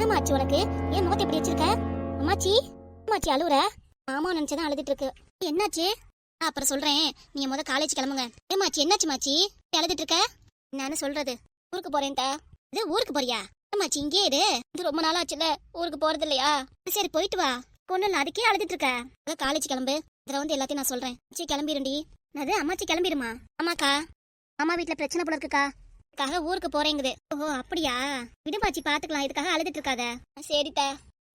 என்னம்மா ஆச்சு உனக்கு? ஏன் முகத்தை இப்படி வச்சிருக்க? அம்மாச்சி அம்மாச்சி அழுவுற? மாமா நினைச்சதான் அழுதுட்டு இருக்கு. என்னாச்சு? அப்புறம் சொல்றேன். நீங்க முத காலேஜ் கிளம்புங்க. ஏமாச்சி என்னாச்சு மாச்சி? இப்படி அழுதுட்டு இருக்க? என்னன்னு சொல்றது. ஊருக்கு போறேன் இது ஊருக்கு போறியா? ஏமாச்சி இங்கே இரு. இது ரொம்ப நாள் ஆச்சுல ஊருக்கு போறது இல்லையா? சரி போயிட்டு வா. பொண்ணு அதுக்கே அழுதுட்டு இருக்க. காலேஜ் கிளம்பு. இதுல வந்து எல்லாத்தையும் நான் சொல்றேன். சரி கிளம்பிருண்டி. அது அம்மாச்சி கிளம்பிடுமா? அம்மாக்கா. அம்மா வீட்டில் பிரச்சனை போல இருக்குக்கா. இதுக்காக ஊருக்கு போறேங்குது. ஓ அப்படியா? விடுமாச்சி பாத்துக்கலாம். இதுக்காக அழுதுட்டு இருக்காத சரித்தா.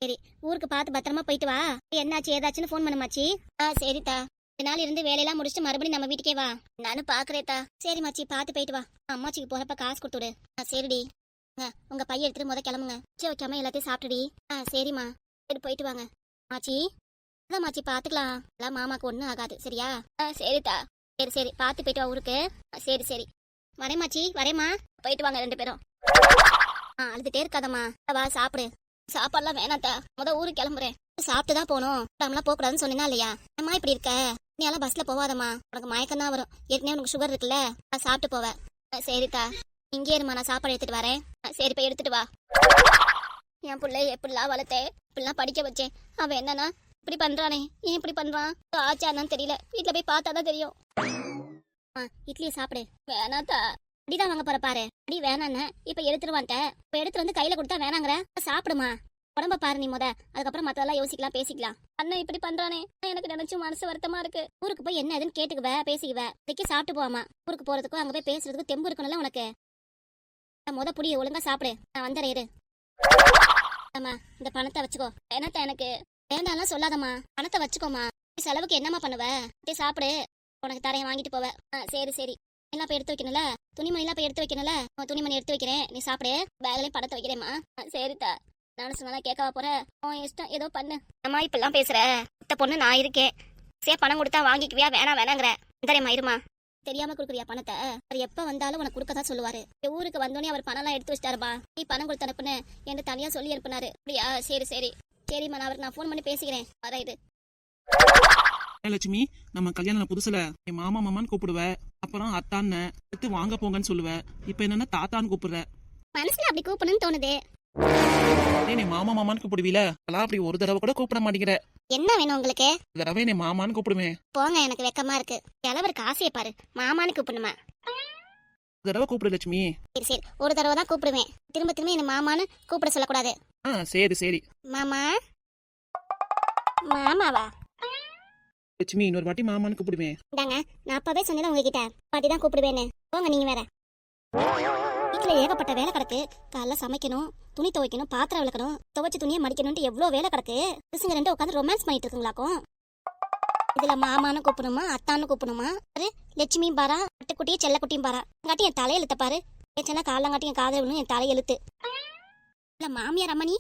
சரி ஊருக்கு பார்த்து பத்திரமா போயிட்டு வா. என்னாச்சு ஏதாச்சுன்னு ஃபோன் பண்ணுமாச்சி ஆ சரிதா ரெண்டு நாள் இருந்து வேலையெல்லாம் முடிச்சுட்டு மறுபடியும் நம்ம வீட்டுக்கே வா. நானும் பாக்குறேத்தா. சரி மாச்சி பார்த்து போயிட்டு வா. அம்மாச்சிக்கு போறப்ப காசு கொடுத்துடு ஆ சரிடி. உங்க பைய எடுத்துட்டு முத கிளம்புங்க. சரி வைக்காம எல்லாத்தையும் சாப்பிட்டுடி. ஆ சரிம்மா. சரி போயிட்டு வாங்க. மாச்சி. அதான் மாச்சி பாத்துக்கலாம். எல்லாம் மாமாக்கு ஒன்றும் ஆகாது. சரியா? ஆ சரிதா சரி சரி. பார்த்து போயிட்டு வா ஊருக்கு. சரி சரி. வரேம்மாச்சி வரேம்மா. போயிட்டு வாங்க ரெண்டு பேரும். ஆ அழுதுட்டே இருக்காதம்மா. வா சாப்பிடு. சாப்பாடுலாம் வேணாத்தா முத ஊருக்கு கிளம்புறேன். சாப்பிட்டு தான் போகணும். நம்மளாம் போகக்கூடாதுன்னு சொன்னா இல்லையா? அம்மா இப்படி இருக்க? நீ எல்லாம் பஸ்ல போவாதம்மா. உனக்கு மயக்கம் தான் வரும். ஏற்கனவே உனக்கு சுகர் இருக்குல்ல? நான் சாப்பிட்டு போவேன் சரித்தா இங்கே இருமா நான் சாப்பாடு எடுத்துட்டு வரேன். சரி போய் எடுத்துட்டு வா. என் பிள்ளை எப்படிலாம் வளர்த்தேன் இப்படிலாம் படிக்க வச்சேன். அவன் என்னன்னா இப்படி பண்றானே. ஏன் இப்படி பண்றான்? ஆச்சான்னு தெரியல. வீட்டுல போய் பார்த்தா தான் தெரியும். இட்லியை சாப்பிடு. வேணாத்தா. அடிதான் வாங்க போற பாரு. அடி வேணான்னு. இப்ப எடுத்துருவான்ட்ட இப்ப எடுத்துட்டு வந்து கையில கொடுத்தா வேணாங்கிற. சாப்பிடுமா. உடம்ப பாரு நீ முத. அதுக்கப்புறம் மத்ததெல்லாம் யோசிக்கலாம் பேசிக்கலாம். அண்ணன் இப்படி பண்றானே. எனக்கு நினைச்சு மனசு வருத்தமா இருக்கு. ஊருக்கு போய் என்ன ஏதுன்னு கேட்டுக்குவ பேசிக்குவ. இன்னைக்கு சாப்பிட்டு போவாமா. ஊருக்கு போறதுக்கும் அங்க போய் பேசுறதுக்கு தெம்பு இருக்கணும்ல உனக்கு. முத புடிய ஒழுங்கா சாப்பிடு. நான் வந்துடுறேன் இரு. ஆமா இந்த பணத்தை வச்சுக்கோ. வேணாத்த எனக்கு. வேண்டாம்லாம் சொல்லாதம்மா. பணத்தை வச்சுக்கோமா செலவுக்கு என்னம்மா பண்ணுவ? சாப்பிடு. உனக்கு தரையை வாங்கிட்டு போவேன் ஆ, சரி சரி. எல்லாம் போய் எடுத்து வைக்கணும்ல? துணிமணிலாம் போய் எடுத்து வைக்கணும்ல? உன் துணிமணி எடுத்து வைக்கிறேன். நீ சாப்பிடு. பேக்லயும் படத்தை வைக்கிறேம்மா. சரிதா. நானும் சொன்னா கேட்கவா போறேன். உன் இஷ்டம். ஏதோ பண்ணு. அம்மா இப்பெல்லாம் பேசுற. இந்த பொண்ணு நான் இருக்கேன். சே பணம் கொடுத்தா வாங்கிக்குவியா? வேணாம் வேணாங்கிற. தரேம்மா இருமா. தெரியாம கொடுக்குறியா பணத்தை? அவர் எப்ப வந்தாலும் உனக்கு கொடுக்க தான் சொல்லுவாரு. ஊருக்கு வந்தோடனே அவர் பணம் எல்லாம் எடுத்து வச்சிட்டாருப்பா. நீ பணம் கொடுத்து அனுப்புன என்று தனியா சொல்லி அனுப்புனாரு. அப்படியா? சரி சரி. சரிம்மா நான் அவருக்கு நான் ஃபோன் பண்ணி பேசிக்கிறேன். வர இது. லட்சுமி நம்ம கல்யாணம் புதுசுல என் மாமா மாமான்னு கூப்பிடுவ. அப்புறம் அத்தான்னு எடுத்து வாங்க போங்கன்னு சொல்லுவ. இப்ப என்னன்னா தாத்தான்னு கூப்பிடுற. மனசுல அப்படி கூப்பிடணும்னு தோணுது. நீ மாமா மாமான்னு கூப்பிடுவீல? அதெல்லாம் அப்படி ஒரு தடவை கூட கூப்பிட மாட்டேங்கிற. என்ன வேணும் உங்களுக்கு? தடவை நீ மாமான்னு கூப்பிடுவேன். போங்க எனக்கு வெக்கமா இருக்கு. கிழவருக்கு ஆசையை பாரு. மாமான்னு கூப்பிடணுமா? தடவை கூப்பிடு லட்சுமி. சரி சரி. ஒரு தடவை தான் கூப்பிடுவேன். திரும்ப திரும்ப என்ன மாமான்னு கூப்பிட சொல்லக்கூடாது. ஆ சரி சரி. மாமா? மாமாவா? லட்சுமி இன்னொரு வாட்டி மாமான்னு கூப்பிடுவேன் இந்தாங்க நான் அப்பவே சொன்னேன் உங்ககிட்ட. பாட்டி தான் கூப்பிடுவேன்னு. போங்க நீங்க வேற. வீட்டுல ஏகப்பட்ட வேலை கிடக்கு. காலைல சமைக்கணும் துணி துவைக்கணும் பாத்திரம் விளக்கணும் துவைச்சு துணியை மடிக்கணும்ட்டு எவ்வளவு வேலை கிடக்கு. பசங்க ரெண்டு உட்காந்து ரொமான்ஸ் பண்ணிட்டு இருக்குங்களாக்கும்? இதுல மாமான்னு கூப்பிடணுமா அத்தான்னு கூப்பிடணுமா? அது லட்சுமியும் பாரா அட்டுக்குட்டியும் செல்லக்குட்டியும் பாரா. காட்டி என் தலையெழுத்த பாரு. ஏச்சனா காலங்காட்டி என் காதல் என் தலையெழுத்து இல்ல மாமியார் அம்மனி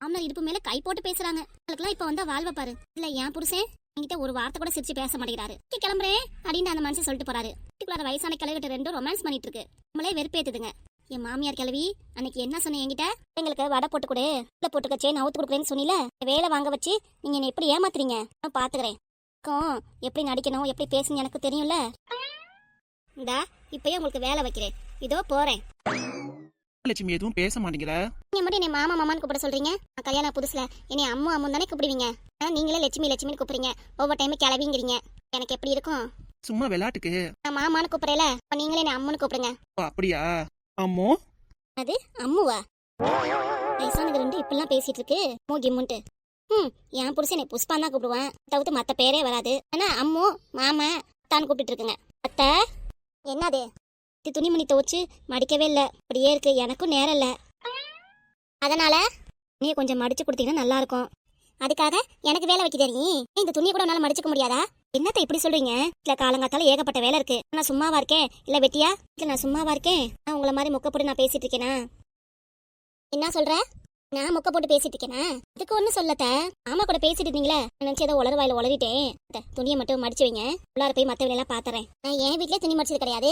மாமனார் இடுப்பு மேல கை போட்டு பேசுறாங்க. உங்களுக்குலாம் இப்ப வந்தா வாழ்வ பாரு. இல்ல என் புருஷன் என்கிட்ட ஒரு வார்த்தை கூட சிரிச்சு பேச மாட்டேங்கிறாரு. கிளம்புறேன் அப்படின்னு அந்த மனுஷன் சொல்லிட்டு போறாரு. வீட்டுக்குள்ள வயசான கிளவிட்ட ரெண்டும் ரொமான்ஸ் பண்ணிட்டு இருக்கு. நம்மளே வெறுப்பேத்துதுங்க. என் மாமியார் கிளவி அன்னைக்கு என்ன சொன்னேன் என்கிட்ட? எங்களுக்கு வடை போட்டு கொடு. இல்லை போட்டுக்க செயின் அவுத்து கொடுக்குறேன்னு சொன்னில? வேலை வாங்க வச்சு நீங்க என்ன எப்படி ஏமாத்துறீங்க? நான் பாத்துக்கிறேன். எப்படி நடிக்கணும் எப்படி பேசணும் எனக்கு தெரியும்ல? இந்தா இப்பயே உங்களுக்கு வேலை வைக்கிறேன். இதோ போறேன். லட்சுமி எதுவும் பேச மாட்டேங்கிற நீங்க மட்டும் என்னை மாமா மாமான்னு கூப்பிட சொல்றீங்க? நான் கல்யாணம் புதுசுல. என்னை அம்மு அம்மு தானே கூப்பிடுவீங்க? ஆனா நீங்களே லட்சுமி லட்சுமின்னு கூப்பிடுறீங்க. ஒவ்வொரு டைமும் கிளவிங்கிறீங்க. எனக்கு எப்படி இருக்கும்? சும்மா விளையாட்டுக்கு. நான் மாமான்னு கூப்பிடல நீங்களே என்ன அம்முன்னு கூப்பிடுங்க. ஓ, அப்படியா? அம்மோ? அது அம்முவா? வயசானது ரெண்டு இப்படிலாம் பேசிட்டு இருக்கு. மூ கிம்முன்ட்டு. ம் என் புருஷன் என்னை புஷ்பான் தான் கூப்பிடுவேன். தவிர்த்து மத்த பேரே வராது. ஆனா அம்மு மாமா தான் கூப்பிட்டு இருக்குங்க. அத்தை? என்னது? பத்து துணிமணி துவச்சு மடிக்கவே இல்லை. அப்படியே இருக்கு. எனக்கும் நேரம் இல்லை. அதனால நீ கொஞ்சம் மடிச்சு கொடுத்தீங்கன்னா நல்லா இருக்கும் அதுக்காக எனக்கு வேலை வைக்க நீ. இந்த துணியை கூட உன்னால மடிச்சுக்க முடியாதா? என்னத்த இப்படி சொல்றீங்க? இல்ல காலங்காத்தால ஏகப்பட்ட வேலை இருக்கு. நான் சும்மாவா இருக்கேன்? இல்ல வெட்டியா? இல்ல நான் சும்மாவா இருக்கேன்? நான் உங்களை மாதிரி மொக்க போட்டு நான் பேசிட்டு இருக்கேனா? என்ன சொல்ற? நான் மொக்க போட்டு பேசிட்டு இருக்கேனா? இதுக்கு ஒண்ணும் சொல்லத்த ஆமா கூட பேசிட்டு இருந்தீங்களே. நான் நினைச்சு ஏதோ உளறு வாயில உளறிட்டேன். துணியை மட்டும் மடிச்சு வைங்க. உள்ளார போய் மத்த வேலையெல்லாம் பாத்துறேன். நான் என் வீட்லயே துணி மடிச்சது கிடையாது.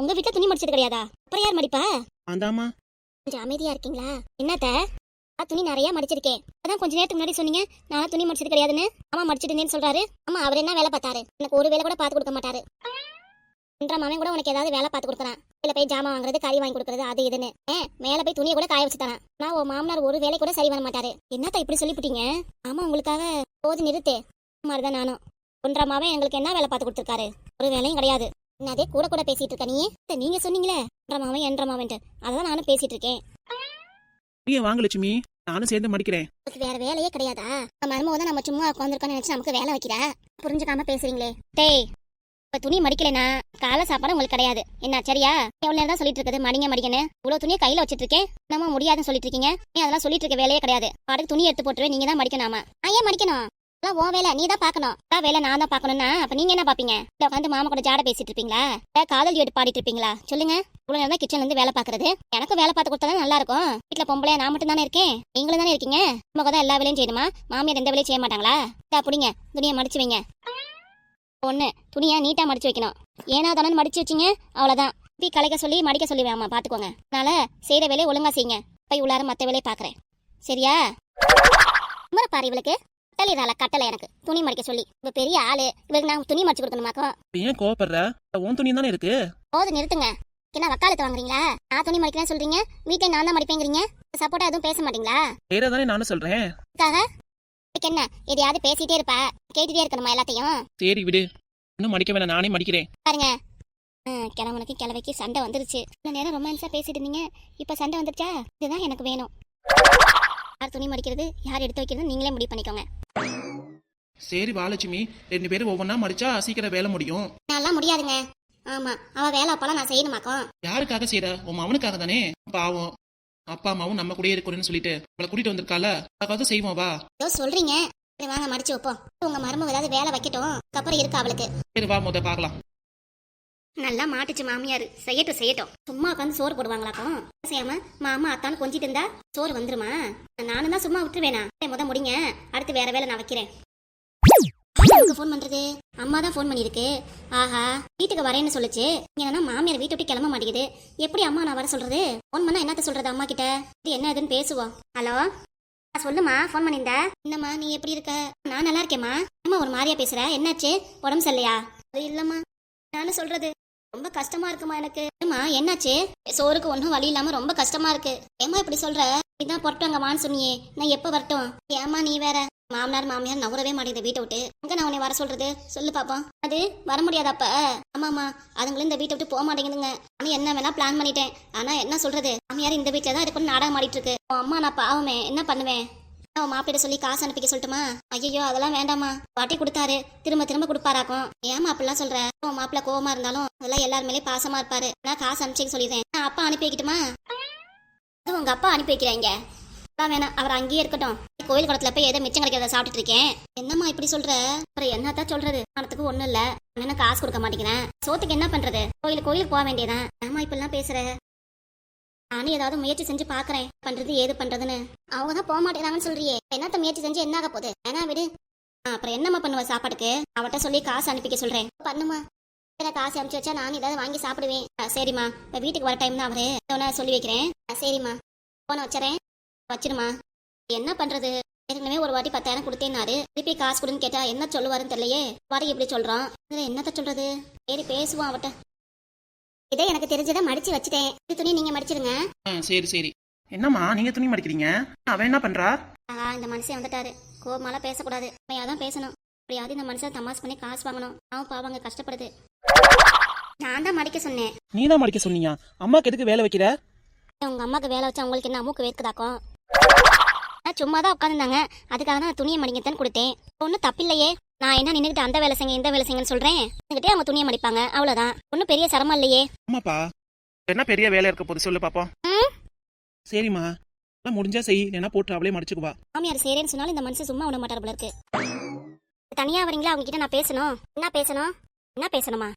உங்க வீட்ல துணி மடிச்சது கிடையாதா? அப்புறம் யார் மடிப்பா? அந்தாமா கொஞ்சம் அமைதியா இருக்கீங்களா? என்னத்த துணி நிறைய மடிச்சிருக்கேன். அதான் கொஞ்ச நேரத்துக்கு முன்னாடி சொன்னீங்க. நான் துணி மடிச்சது கிடையாதுன்னு. அம்மா மடிச்சிட்டு சொல்றாரு. அம்மா அவர் என்ன வேலை பார்த்தாரு? எனக்கு ஒரு வேலை கூட பார்த்து கொடுக்க மாட்டாரு. என்ற மாமன் கூட உனக்கு ஏதாவது வேலை பார்த்து கொடுக்குறான் இல்ல போய் ஜாமான் வாங்குறது கறி வாங்கி கொடுக்கறது அது இதுன்னு. மேல போய் துணியை கூட காய வச்சு தரேன் நான் உன் மாமனார் ஒரு வேலை கூட சரி பண்ண மாட்டாரு. என்னத்தா இப்படி சொல்லிவிட்டீங்க ஆமா உங்களுக்காக போது நிறுத்து. மாதிரிதான் நானும். ஒன்றரை மாவன் எங்களுக்கு என்ன வேலை பார்த்து கொடுத்துருக்காரு? ஒரு வேலையும் கிடையாது. என்னதே கூட கூட பேசிட்டு இருக்க நீ? நீங்க சொன்னீங்களே ஒன்றரை மாவன் என்ற மாவன்ட்டு. அதான் நானும் பேசிட்டு இருக்கேன். நீ வாங்க லட்சுமி. நானும் சேர்ந்து மடிக்கிறேன். வேற வேலையே கிடையாதா? நம்ம மருமக தான் நம்ம சும்மா உட்காந்துருக்கோம்னு நினைச்சு நமக்கு வேலை வைக்கிற? புரிஞ்சுக்காம பேசுறீங்களே. டேய் இப்ப துணி மடிக்கலைனா காலை சாப்பாடு உங்களுக்கு கிடையாது. என்ன சரியா? எவ்வளவு நேரம் தான் சொல்லிட்டு இருக்குது? மடிங்க மடிங்கன்னு. இவ்வளவு துணியை கையில வச்சிட்டு இருக்கேன் நம்ம முடியாதுன்னு சொல்லிட்டு இருக்கீங்க நீ அதெல்லாம் சொல்லிட்டு இருக்க வேலையே கிடையாது. பாட்டுக்கு துணி எடுத்து போட்டுருவேன். நீங்க தான் மடிக்கணுமா ஏன் மடிக்கணும்? அதெல்லாம் ஓ வேலை. நீ தான் பாக்கணும் அதான் வேலை நான் தான் பாக்கணும்னா அப்ப நீங்க என்ன பாப்பீங்க இல்ல உட்காந்து மாமா கூட ஜாட பேசிட்டு இருப்பீங்களா? காதல் எடுத்து பாடிட்டு இருப்பீங்களா? சொல்லுங்க. இவ்வளவு நேரம் தான் கிச்சன்ல இருந்து வேலை பாக்குறது எனக்கு வேலை பார்த்து கொடுத்தா நல்லா இருக்கும் வீட்டுல பொம்பளையா நான் மட்டும் தானே இருக்கேன்? நீங்களும் தானே இருக்கீங்க? நமக்கு தான் எல்லா வேலையும் செய்யணுமா? மாமியார் எந்த வேலையும் செய்ய மாட்டாங்களா? இதா பிடிங்க. துணியை மடிச்சு வைங்க. ஒண்ணு துணியை நீட்டா மடிச்சு வைக்கணும். ஏனா தானே மடிச்சு வச்சீங்க? அவ்வளவுதான். இப்படி கலைக்க சொல்லி மடிக்க சொல்லி வேமா பாத்துக்கோங்க. அதனால செய்யற வேலையை ஒழுங்கா செய்யுங்க. போய் உள்ளார மத்த வேலையை பாக்குறேன். சரியா? முறை பாரு இவளுக்கு. கட்டளைறாள கட்டளை எனக்கு. துணி மடிக்க சொல்லி. இவ பெரிய ஆளு. இவளுக்கு நான் துணி மடிச்சு கொடுக்கணுமாக்கும் இப்ப ஏன் கோவப்படுற? உன் துணி தானே இருக்கு? போது நிறுத்துங்க. என்ன வக்காலத்து வாங்குறீங்களா? நான் துணி மடிக்கிறேன்னு சொல்றீங்க. வீட்டை நான் தான் மடிப்பேங்கிறீங்க? சப்போர்ட்டா எதுவும் பேச மாட்டீங்களா? வேற தானே நானும் சொல்றேன். இதுக்கு என்ன? எதையாவது பேசிட்டே இருப்ப? கேட்டுட்டே இருக்கணுமா எல்லாத்தையும்? சரி விடு. இன்னும் மடிக்க வேணாம். நானே மடிக்கிறேன். பாருங்க. ம், கிழவனுக்கு கிழவைக்கு சண்டை வந்துருச்சு. இந்த நேரம் ரொமான்ஸா பேசிட்டு இருந்தீங்க. இப்ப சண்டை வந்துருச்சா? இதுதான் எனக்கு வேணும். யார் துணி மடிக்கிறது? யார் எடுத்து வைக்கிறது நீங்களே முடிவு பண்ணிக்கோங்க. சரி வா லட்சுமி. ரெண்டு பேரும் ஒவ்வொன்றா மடிச்சா சீக்கிரம் வேலை முடியும். நல்லா முடியாதுங்க. ஆமா அவ வேலை அப்பெல்லாம் நான் செய்யணுமாக்கும். யாருக்காக செய்யற உன் மவனுக்காக தானே? பாவம். அப்பா அம்மாவும் நம்ம கூடயே இருக்கணும்னு சொல்லிட்டு அவளை கூட்டிட்டு வந்திருக்கால அதுக்காக செய்வோம் வா. ஏதோ சொல்றீங்க. சரி வாங்க மடிச்சு வைப்போம். உங்க மருமக ஏதாவது வேலை வைக்கட்டும். அதுக்கப்புறம் இருக்கு அவளுக்கு? சரி வா முத பார்க்கலாம். நல்லா மாட்டுச்சு மாமியார். செய்யட்டும் செய்யட்டும். சும்மா உட்காந்து சோறு போடுவாங்களாக்கும் செய்யாம மாமா அத்தான்னு கொஞ்சிட்டு இருந்தா சோறு வந்துருமா? நானும் தான் சும்மா விட்டுருவேனா? முத முடிங்க. அடுத்து வேற வேலை நான் வைக்கிறேன். ஃபோன் பண்றது? அம்மா தான் ஃபோன் பண்ணிருக்கு ஆஹா வீட்டுக்கு வரேன்னு சொல்லுச்சு. என்னன்னா மாமியார் வீட்டு விட்டு கிளம்ப மாட்டேங்குது. எப்படி அம்மா நான் வர சொல்றது? ஃபோன் பண்ணா என்னத்த சொல்றது அம்மா கிட்ட இது என்ன இதுன்னு பேசுவோம் ஹலோ? சொல்லுமா ஃபோன் பண்ணியிருந்த? என்னம்மா நீ எப்படி இருக்க? நான் நல்லா இருக்கேம்மா. அம்மா ஒரு மாதிரியா பேசுற. என்னாச்சு? உடம்பு சரியில்லையா? அது இல்லம்மா நானும் சொல்றது ரொம்ப கஷ்டமா இருக்குமா எனக்கு? ஏம்மா என்னாச்சு? சோறுக்கு ஒன்றும் வழி இல்லாம ரொம்ப கஷ்டமா இருக்கு. ஏம்மா இப்படி சொல்ற? இதான் பொட்டுங்க வான்னு சொன்னியே. நான் எப்ப வரட்டும்? ஏமா நீ வேற. மாமனார் மாமியார் நவரவே மாட்டேங்குது வீட்டை விட்டு. அங்க நான் உன்னை வர சொல்றது? சொல்லு பாப்போம். அது வர முடியாதப்ப ஆமாமா அதுங்களும் இந்த வீட்டை விட்டு போக மாட்டேங்குதுங்க. ஆனா என்ன வேணா பிளான் பண்ணிட்டேன். ஆனா என்ன சொல்றது? மாமியார் இந்த வீட்டுல தான் இருக்கணும்னு நாடகம் ஆடிட்டு இருக்கு உன் அம்மா நான் பாவமே என்ன பண்ணுவேன்? அவன் மாப்பிட்ட சொல்லி காசு அனுப்பிக்க சொல்லட்டுமா? ஐயோ அதெல்லாம் வேண்டாமா பாட்டி கொடுத்தாரு. திரும்ப திரும்ப கொடுப்பாராக்கும். ஏமா அப்படிலாம் சொல்ற? உன் மாப்பிள்ள கோவமா இருந்தாலும் அதெல்லாம் எல்லார் பாசமா இருப்பாரு. நான் காசு அனுப்பிச்சு சொல்லிடுறேன். நான் அப்பா அனுப்பி வைக்கட்டுமா? அது உங்க அப்பா அனுப்பி வைக்கிறாங்க? அதான் வேணாம். அவர் அங்கேயே இருக்கட்டும். கோயில் குளத்துல போய் ஏதோ மிச்சம் கிடைக்கிறத சாப்பிட்டுட்டு இருக்கேன். என்னம்மா இப்படி சொல்ற? அப்புறம் என்னத்தான் சொல்றது? பணத்துக்கு ஒண்ணும் இல்ல. அண்ணன் காசு கொடுக்க மாட்டேங்கிறேன். சோத்துக்கு என்ன பண்றது? கோயில் கோயிலுக்கு போக வேண்டியதான் ஏமா இப்படிலாம் பேசுற? நானும் ஏதாவது முயற்சி செஞ்சு பாக்குறேன். பண்றது ஏது பண்றதுன்னு. அவங்க தான் போக மாட்டேங்கிறாங்கன்னு சொல்றியே. என்னத்த முயற்சி செஞ்சு என்ன ஆக போகுது? ஏன்னா விடு. அப்புறம் என்னம்மா பண்ணுவ சாப்பாட்டுக்கு? அவட்ட சொல்லி காசு அனுப்பிக்க சொல்றேன். பண்ணுமா வேற காசு அனுப்பிச்சு வச்சா நானும் ஏதாவது வாங்கி சாப்பிடுவேன். ஆ, சரிம்மா. இப்ப வீட்டுக்கு வர டைம் தான் அவரு. சொல்லி வைக்கிறேன். சரிம்மா. போன வச்சுறேன். வச்சிருமா என்ன பண்றது? ஏற்கனவே ஒரு வாட்டி பத்தாயிரம் கொடுத்தேன்னாரு. திருப்பி காசு கொடுன்னு கேட்டா என்ன சொல்லுவாருன்னு தெரியலையே. வாரி இப்படி சொல்றான்? இதுல என்னத்த சொல்றது? சரி பேசுவோம் அவட்ட இதே எனக்கு தெரிஞ்சதை மடிச்சு வச்சுட்டேன். இது துணி நீங்க மடிச்சிருங்க. சரி சரி. என்னம்மா நீங்க துணி மடிக்கிறீங்க? அவன் என்ன பண்றா? இந்த மனுஷன் வந்துட்டாரு. கோபமாலாம் பேசக்கூடாது. தான் பேசணும். எப்படியாவது இந்த மனுஷன் தமாஸ் பண்ணி காசு வாங்கணும். அவன் பாவங்க கஷ்டப்படுது. நான் தான் மடிக்க சொன்னேன். நீ தான் மடிக்க சொன்னீங்க. அம்மாக்கு எதுக்கு வேலை வைக்கிற? உங்க அம்மாக்கு வேலை வச்சா உங்களுக்கு என்ன அம்முக்கு வேர்க்குதாக்கும்? நான் சும்மா தான் உட்காந்துருந்தாங்க அதுக்காக தான் துணியை மடிங்கத்தான் கொடுத்தேன். ஒன்றும் தப்பில்லையே. நான் என்ன நின்றுக்கிட்டு அந்த வேலை செய்யுங்க இந்த வேலை செய்யுங்கன்னு சொல்றேன். என்கிட்டே அவங்க துணியை மடிப்பாங்க. அவ்வளவுதான். ஒன்றும் பெரிய சிரமம் இல்லையே. ஆமாப்பா என்ன பெரிய வேலை இருக்க போது சொல்லு பாப்போம்? சரிம்மா. முடிஞ்சா செய். இல்லைன்னா போட்டு அவளே மடிச்சுக்குவா மாமியார் செய்றேன்னு சொன்னாலும் இந்த மனுஷன் சும்மா விட மாட்டார் போல இருக்கு. தனியா வரீங்களா? அவங்க கிட்ட நான் பேசணும். என்ன பேசணும்? என்ன பேசணுமா?